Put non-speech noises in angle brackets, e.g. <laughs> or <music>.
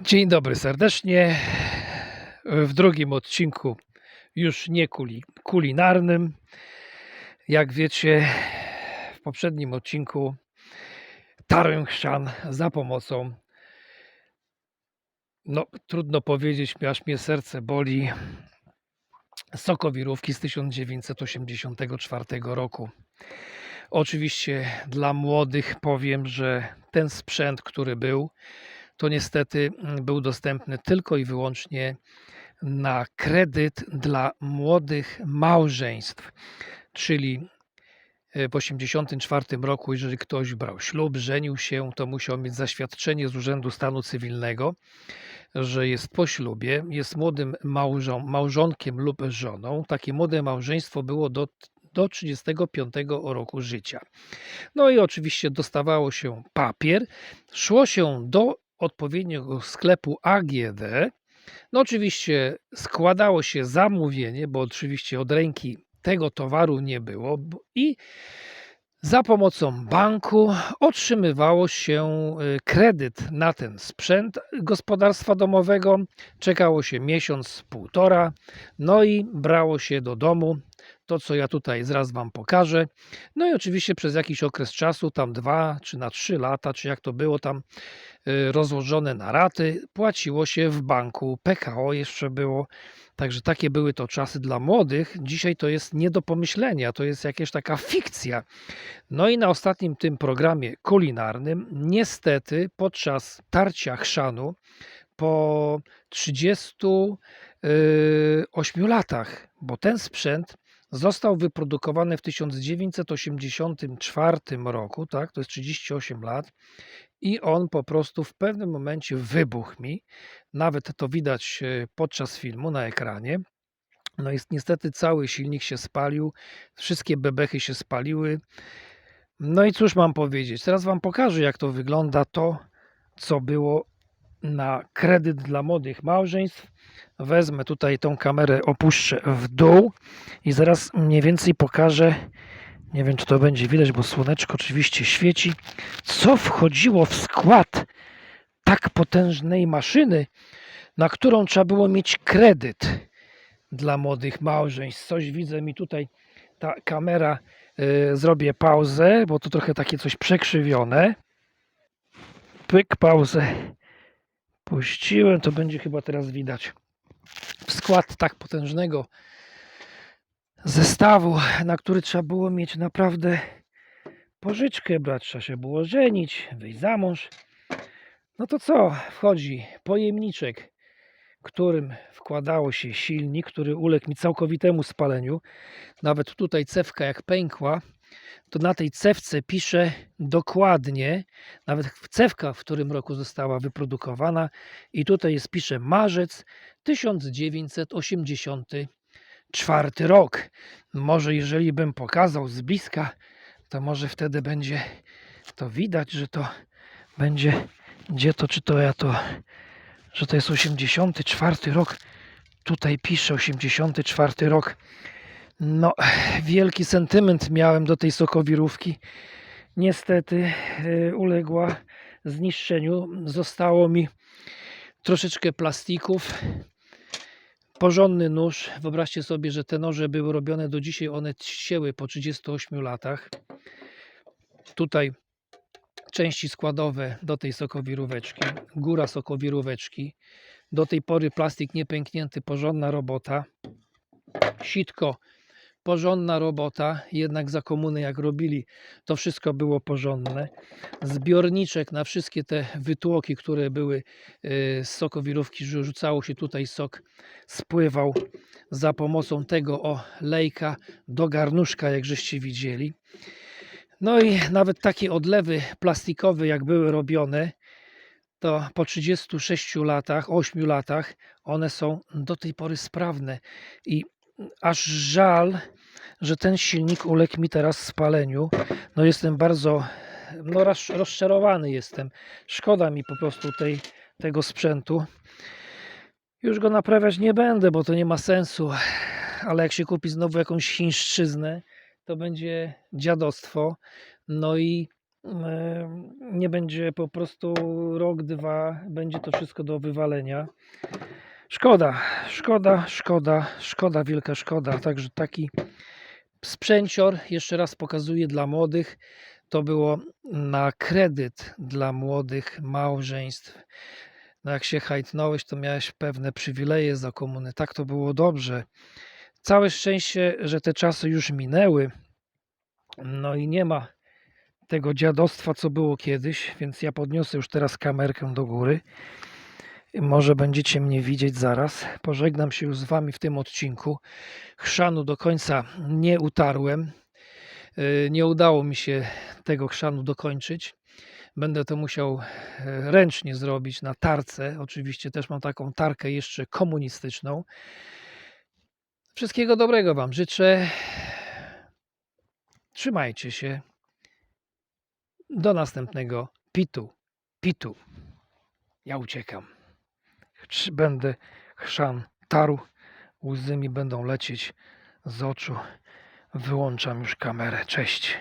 Dzień dobry serdecznie. W drugim odcinku, już nie kuli, kulinarnym. Jak wiecie, w poprzednim odcinku tarłem chrzan za pomocą, no trudno powiedzieć, aż mnie serce boli, sokowirówki z 1984 roku. Oczywiście dla młodych powiem, że ten sprzęt, który był, to niestety mm, był dostępny tylko i wyłącznie na kredyt dla młodych małżeństw. Czyli e, w 1984 roku, jeżeli ktoś brał ślub, żenił się, to musiał mieć zaświadczenie z Urzędu Stanu Cywilnego, że jest po ślubie, jest młodym małżą, małżonkiem lub żoną. Takie młode małżeństwo było do, do 35 roku życia. No i oczywiście dostawało się papier, szło się do odpowiedniego sklepu AGD. No oczywiście składało się zamówienie, bo oczywiście od ręki tego towaru nie było i za pomocą banku otrzymywało się y, kredyt na ten sprzęt gospodarstwa domowego. Czekało się miesiąc, półtora, no i brało się do domu to, co ja tutaj zaraz Wam pokażę. No i oczywiście przez jakiś okres czasu, tam dwa czy na trzy lata, czy jak to było tam y, rozłożone na raty, płaciło się w banku. PKO jeszcze było. Także takie były to czasy dla młodych. Dzisiaj to jest nie do pomyślenia, to jest jakaś taka <laughs> fikcja. No i na ostatnim tym programie kulinarnym, niestety podczas tarcia chrzanu po 38 latach, bo ten sprzęt został wyprodukowany w 1984 roku, tak, to jest 38 lat, i on po prostu w pewnym momencie wybuchł mi. Nawet to widać e, podczas filmu na ekranie. No jest niestety cały silnik się spalił, wszystkie bebechy się spaliły. No i cóż mam powiedzieć? Teraz Wam pokażę, jak to wygląda to, co było na kredyt dla młodych małżeństw. Wezmę tutaj tą kamerę, opuszczę w dół i zaraz mniej więcej pokażę. Nie wiem, czy to będzie widać, bo słoneczko oczywiście świeci. Co wchodziło w skład tak potężnej maszyny, na którą trzeba było mieć kredyt dla młodych małżeństw. Coś widzę mi tutaj ta kamera. y, zrobię pauzę, bo to trochę takie coś przekrzywione. Pyk, pauzę. Puściłem, to będzie chyba teraz widać. W skład tak potężnego zestawu, na który trzeba było mieć naprawdę pożyczkę brać, trzeba się było żenić, wyjść za mąż. No to co? Wchodzi pojemniczek, którym wkładało się silnik, który uległ mi całkowitemu spaleniu. Nawet tutaj cewka jak pękła, to na tej cewce pisze dokładnie, nawet cewka w którym roku została wyprodukowana i tutaj jest pisze marzec 1984 rok. Może jeżeli bym pokazał z bliska, to może wtedy będzie to widać, że to będzie, gdzie to, czy to ja to, że to jest 84 rok. Tutaj pisze 84 rok. No, <sighs> wielki sentyment miałem do tej sokowirówki. Niestety y, uległa zniszczeniu. Zostało mi troszeczkę plastików. Porządny nóż. Wyobraźcie sobie, że te noże były robione do dzisiaj, one cięły po 38 latach. Tutaj części składowe do tej sokowiróweczki, góra sokowiróweczki. Do tej pory plastik niepęknięty, porządna robota. Sitko, porządna robota, jednak za komuny jak robili, to wszystko było porządne. Zbiorniczek na wszystkie te wytłoki, które były y, z sokowirówki, rzucało się tutaj sok, spływał za pomocą tego o lejka do garnuszka, jak żeście widzieli. No i nawet takie odlewy plastikowe, jak były robione, to po 36 latach, 8 latach, one są do tej pory sprawne. I aż żal, że ten silnik uległ mi teraz spaleniu. No jestem bardzo no, roz- rozczarowany jestem. Szkoda mi po prostu tej, tego sprzętu. Już go naprawiać nie będę, bo to nie ma sensu. Ale jak się kupi znowu jakąś chińszczyznę, to będzie dziadostwo. No i Nie będzie po prostu rok, dwa, będzie to wszystko do wywalenia. Szkoda, szkoda, szkoda, szkoda, wielka szkoda. Także taki sprzęcior, jeszcze raz pokazuję dla młodych, to było na kredyt dla młodych małżeństw. No jak się hajtnąłeś, to miałeś pewne przywileje za komuny. Tak to było dobrze. Całe szczęście, że te czasy już minęły. No i nie ma tego dziadostwa, co było kiedyś, więc ja podniosę już teraz kamerkę do góry. Może będziecie mnie widzieć zaraz. Pożegnam się już z Wami w tym odcinku. Chrzanu do końca nie utarłem. Yy, Nie udało mi się tego chrzanu dokończyć. Będę to musiał e, ręcznie zrobić na tarce. Oczywiście też mam taką tarkę jeszcze komunistyczną. Wszystkiego dobrego Wam życzę. Trzymajcie się. Do następnego pitu. Pitu. Ja uciekam. Cz- Będę chrzan tarł. Łzy mi będą lecieć z oczu. Wyłączam już kamerę. Cześć.